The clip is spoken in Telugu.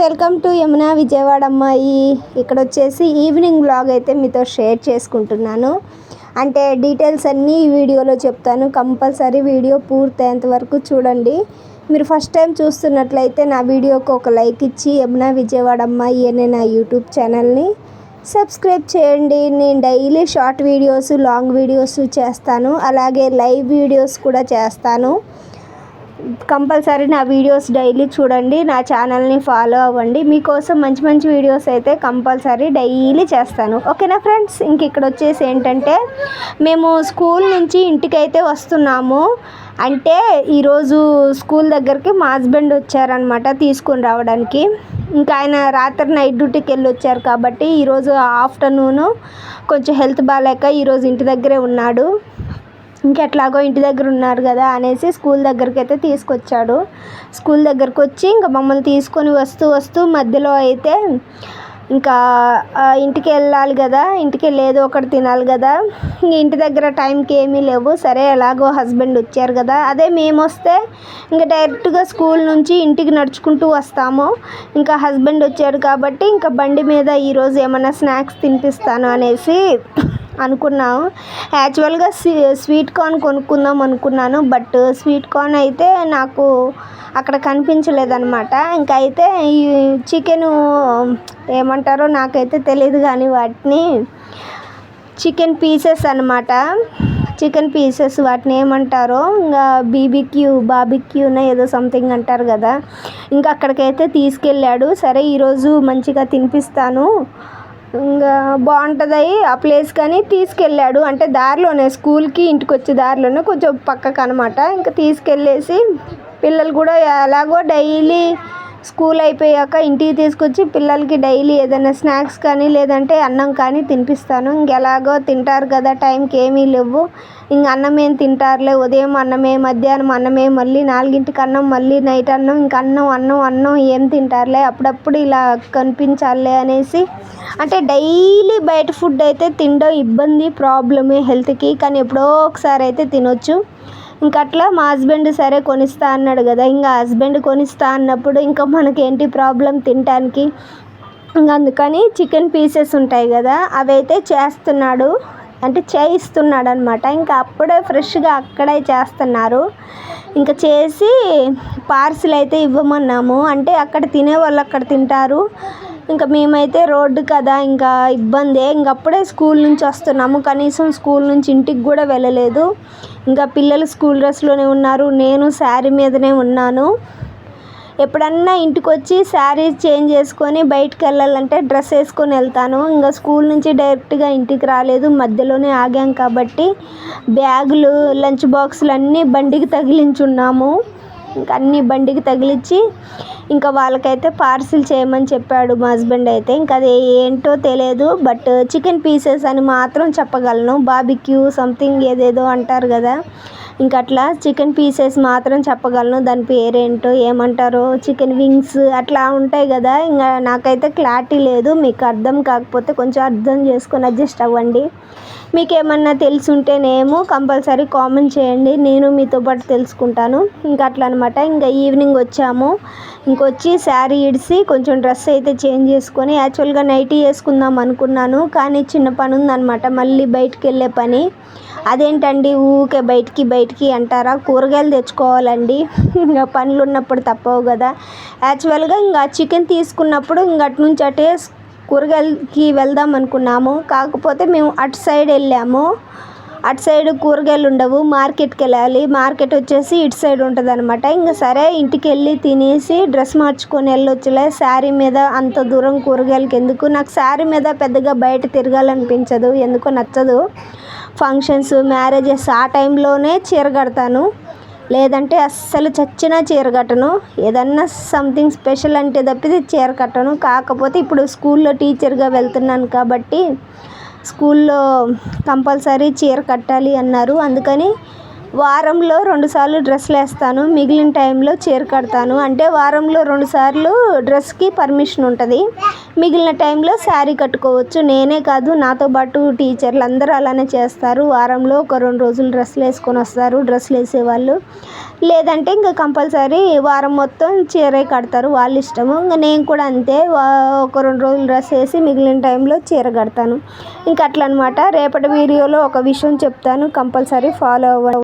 వెల్కమ్ టు యమునా విజయవాడ అమ్మాయి ఇక్కడ వచ్చేసి ఈవినింగ్ బ్లాగ్ అయితే మీతో షేర్ చేసుకుంటున్నాను. అంటే డీటెయిల్స్ అన్నీ ఈ వీడియోలో చెప్తాను. కంపల్సరీ వీడియో పూర్తయ్యేంత వరకు చూడండి. మీరు ఫస్ట్ టైం చూస్తున్నట్లయితే నా వీడియోకి ఒక లైక్ ఇచ్చి యమునా విజయవాడ అమ్మాయి అనే నా యూట్యూబ్ ఛానల్ని సబ్స్క్రైబ్ చేయండి. నేను daily short videos long videos చేస్తాను. అలాగే లైవ్ వీడియోస్ కూడా చేస్తాను. కంపల్సరీ నా వీడియోస్ డైలీ చూడండి నా ఛానల్ని ఫాలో అవ్వండి. మీకోసం మంచి మంచి వీడియోస్ అయితే కంపల్సరీ డైలీ చేస్తాను. ఓకేనా ఫ్రెండ్స్? ఇంక ఇక్కడ వచ్చేసి ఏంటంటే మేము స్కూల్ నుంచి ఇంటికైతే వస్తున్నాము. అంటే ఈరోజు స్కూల్ దగ్గరికి మా హస్బెండ్ వచ్చారనమాట తీసుకుని రావడానికి. ఇంకా ఆయన రాత్రి నైట్ డ్యూటీకి వెళ్ళి వచ్చారు కాబట్టి ఈరోజు ఆఫ్టర్నూను కొంచెం హెల్త్ బాగాలేక ఈరోజు ఇంటి దగ్గరే ఉన్నాడు. ఇంకెట్లాగో ఇంటి దగ్గర ఉన్నారు కదా అనేసి స్కూల్ దగ్గరికి అయితే తీసుకొచ్చాడు. స్కూల్ దగ్గరకు వచ్చి ఇంకా మమ్మల్ని తీసుకొని వస్తూ వస్తూ మధ్యలో అయితే ఇంకా ఇంటికి వెళ్ళాలి కదా ఇంటికి వెళ్ళి ఏదో ఒకటి తినాలి కదా ఇంటి దగ్గర టైంకి ఏమీ లేవు. సరే ఎలాగో హస్బెండ్ వచ్చారు కదా అదే మేము వస్తే ఇంకా డైరెక్ట్గా స్కూల్ నుంచి ఇంటికి నడుచుకుంటూ వస్తాము. ఇంకా హస్బెండ్ వచ్చాడు కాబట్టి ఇంకా బండి మీద ఈరోజు ఏమైనా స్నాక్స్ తినిపిస్తాను అనేసి అనుకున్నాము. యాక్చువల్గా స్వీట్ కార్న్ కొనుక్కుందాం అనుకున్నాను. బట్ స్వీట్ కార్న్ అయితే నాకు అక్కడ కనిపించలేదన్నమాట. ఇంకా అయితే ఈ చికెను ఏమంటారో నాకైతే తెలియదు కానీ వాటిని చికెన్ పీసెస్ అనమాట చికెన్ పీసెస్ వాటిని ఏమంటారో ఇంకా బీబీక్యూ బాబిక్యూన ఏదో సంథింగ్ అంటారు కదా. ఇంకా అక్కడికైతే తీసుకెళ్ళాడు. సరే ఈరోజు మంచిగా తినిపిస్తాను. ఇంకా బాగుంటుంది. ఆ ప్లేస్ కానీ తీసుకెళ్ళాడు. అంటే దారిలోనే స్కూల్కి ఇంటికి వచ్చే దారిలోనే కొంచెం పక్కకు అనమాట ఇంకా తీసుకెళ్ళేసి పిల్లలు కూడా ఎలాగో డైలీ స్కూల్ అయిపోయాక ఇంటికి తీసుకొచ్చి పిల్లలకి డైలీ ఏదైనా స్నాక్స్ కానీ లేదంటే అన్నం కానీ తినిపిస్తాను. ఇంకెలాగో తింటారు కదా టైంకి ఏమీ లేవు. ఇంక అన్నం ఏం తింటారులే ఉదయం అన్నమే మధ్యాహ్నం అన్నమే మళ్ళీ నాలుగింటికి అన్నం మళ్ళీ నైట్ అన్నం ఇంక అన్నం అన్నం అన్నం ఏం తింటారులే అప్పుడప్పుడు ఇలా కనిపించాలే అనేసి. అంటే డైలీ బయట ఫుడ్ అయితే తినడం ఇబ్బంది ప్రాబ్లమే హెల్త్కి కానీ ఎప్పుడో ఒకసారి అయితే తినొచ్చు. ఇంకా అట్లా మా హస్బెండ్ సరే కొనిస్తా అన్నాడు కదా ఇంకా హస్బెండ్ కొనిస్తా అన్నప్పుడు ఇంకా మనకేంటి ప్రాబ్లం తినటానికి? ఇంకా అందుకని చికెన్ పీసెస్ ఉంటాయి కదా అవి అయితే చేస్తున్నాడు. అంటే చేయిస్తున్నాడు అనమాట ఇంకా అప్పుడే ఫ్రెష్గా అక్కడే చేస్తున్నారు. ఇంకా చేసి పార్సిల్ అయితే ఇవ్వమన్నాము. అంటే అక్కడ తినే వాళ్ళు అక్కడ తింటారు. ఇంకా మేమైతే రోడ్డు కదా ఇంకా ఇబ్బందే. ఇంక అప్పుడే స్కూల్ నుంచి వస్తున్నాము. కనీసం స్కూల్ నుంచి ఇంటికి కూడా వెళ్ళలేదు. ఇంకా పిల్లలు స్కూల్ డ్రెస్లోనే ఉన్నారు. నేను శారీ మీదనే ఉన్నాను. ఎప్పుడన్నా ఇంటికి వచ్చి శారీ చేంజ్ చేసుకొని బయటకు వెళ్ళాలంటే డ్రెస్ వేసుకొని వెళ్తాను. ఇంకా స్కూల్ నుంచి డైరెక్ట్గా ఇంటికి రాలేదు. మధ్యలోనే ఆగాం కాబట్టి బ్యాగులు లంచ్ బాక్సులు అన్నీ బండికి తగిలించున్నాము. అన్ని బండికి తగిలించి ఇంకా వాళ్ళకైతే పార్సిల్ చేయమని చెప్పాడు మా హస్బెండ్ అయితే. ఇంకా అది ఏంటో తెలియదు బట్ చికెన్ పీసెస్ అని మాత్రం చెప్పగలను. బాబిక్యూ సంథింగ్ ఏదేదో అంటారు కదా. ఇంకా అట్లా చికెన్ పీసెస్ మాత్రం చెప్పగలను. దాని పేరేంటో ఏమంటారో చికెన్ వింగ్స్ అట్లా ఉంటాయి కదా. ఇంకా నాకైతే క్లారిటీ లేదు. మీకు అర్థం కాకపోతే కొంచెం అర్థం చేసుకొని అడ్జస్ట్ అవ్వండి. మీకు ఏమన్నా తెలుసుంటేనేమో కంపల్సరీ కామెంట్ చేయండి. నేను మీతో పాటు తెలుసుకుంటాను. ఇంకా అట్లా అనమాట ఇంకా ఈవినింగ్ వచ్చాము. ఇంకొచ్చి శారీ ఇడిసి కొంచెం డ్రెస్ అయితే చేంజ్ చేసుకొని యాక్చువల్గా నైటీ వేసుకుందాం అనుకున్నాను కానీ చిన్న పని ఉందన్నమాట మళ్ళీ బయటికి వెళ్ళే పని. అదేంటండి ఊకే బయటికి బయటికి అంటారా? కూరగాయలు తెచ్చుకోవాలండి. ఇంకా పనులు ఉన్నప్పుడు తప్పవు కదా. యాక్చువల్గా ఇంకా చికెన్ తీసుకున్నప్పుడు ఇంక అటు నుంచి అటే కూరగాయలకి వెళ్దాం అనుకున్నాము. కాకపోతే మేము అటు సైడ్ వెళ్ళాము. అటు సైడ్ కూరగాయలు ఉండవు మార్కెట్కి వెళ్ళాలి మార్కెట్ వచ్చేసి ఇటు సైడ్ ఉంటుంది అనమాట ఇంకా సరే ఇంటికి వెళ్ళి తినేసి డ్రెస్ మార్చుకొని వెళ్ళొచ్చులే శారీ మీద అంత దూరం కూరగాయలకి ఎందుకు? నాకు శారీ మీద పెద్దగా బయట తిరగాలనిపించదు ఎందుకో నచ్చదు. ఫంక్షన్స్ మ్యారేజెస్ ఆ టైంలోనే చీర కడతాను. లేదంటే అస్సలు చచ్చిన చీర కట్టను. ఏదన్నా సంథింగ్ స్పెషల్ అంటే తప్పితే చీర కట్టను. కాకపోతే ఇప్పుడు స్కూల్లో టీచర్గా వెళ్తున్నాను కాబట్టి స్కూల్లో కంపల్సరీ చీర కట్టాలి అన్నారు. అందుకని వారంలో రెండుసార్లు డ్రెస్సులు వేస్తాను మిగిలిన టైంలో చీర కడతాను. అంటే వారంలో రెండుసార్లు డ్రెస్కి పర్మిషన్ ఉంటుంది. మిగిలిన టైంలో శారీ కట్టుకోవచ్చు. నేనే కాదు నాతో పాటు టీచర్లు అందరూ అలానే చేస్తారు. వారంలో ఒక రెండు రోజులు డ్రెస్సులు వేసుకొని వస్తారు డ్రెస్సులు వేసేవాళ్ళు. లేదంటే ఇంకా కంపల్సరీ వారం మొత్తం చీరే కడతారు వాళ్ళ ఇష్టము. ఇంకా నేను కూడా అంతే ఒక రెండు రోజులు డ్రెస్ వేసి మిగిలిన టైంలో చీర కడతాను. ఇంకా అట్లా అనమాట రేపటి వీడియోలో ఒక విషయం చెప్తాను. కంపల్సరీ ఫాలో అవ్వండి